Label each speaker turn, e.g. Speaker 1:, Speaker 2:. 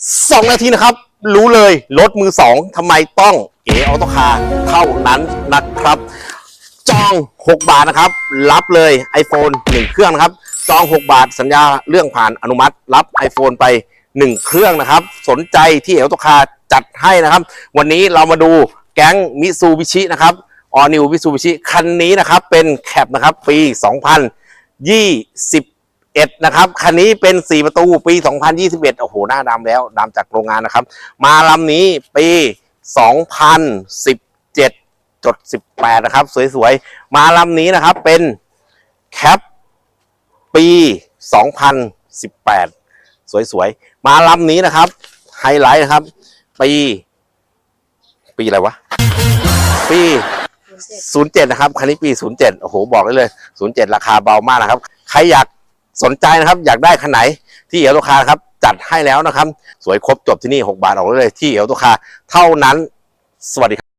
Speaker 1: 2 นาทีนะครับ รู้เลยรถมือ 2ทำไมต้องเอออโตคาเท่านั้นนะครับ จอง 6 บาทนะครับ รับเลย iPhone 1 เครื่องนะครับ จอง 6 บาทสัญญาเรื่องผ่านอนุมัติ รับ iPhone ไป 1 เครื่องนะครับ สนใจที่เอลโตคาจัดให้นะครับ วันนี้เรามาดูแก๊งมิซูบิชินะครับออนิวมิซูบิชิคันนี้นะครับเป็นแคปนะครับปี 2021นะครับ คันนี้เป็น4ประตูปี2021โอ้โห หน้าดำแล้วดำจากโรงงานนะครับ มาลำนี้ปี2017จด18นะครับ สวยๆ มาลำนี้นะครับเป็นแคปปี2018สวยๆ มาลำนี้นะครับ ไฮไลท์นะครับ ปี ปีอะไรวะ ปี07 นะครับ คันนี้ปี 07 โอ้โห บอกได้เลย 07 ราคาเบามากนะครับ ใครอยาก สนใจนะครับอยากได้คันไหนที่เอลโตคาครับจัดให้แล้วนะครับ สวยครบจบที่นี่ 6 บาทออกได้เลยที่เอลโตคาเท่านั้น สวัสดีครับ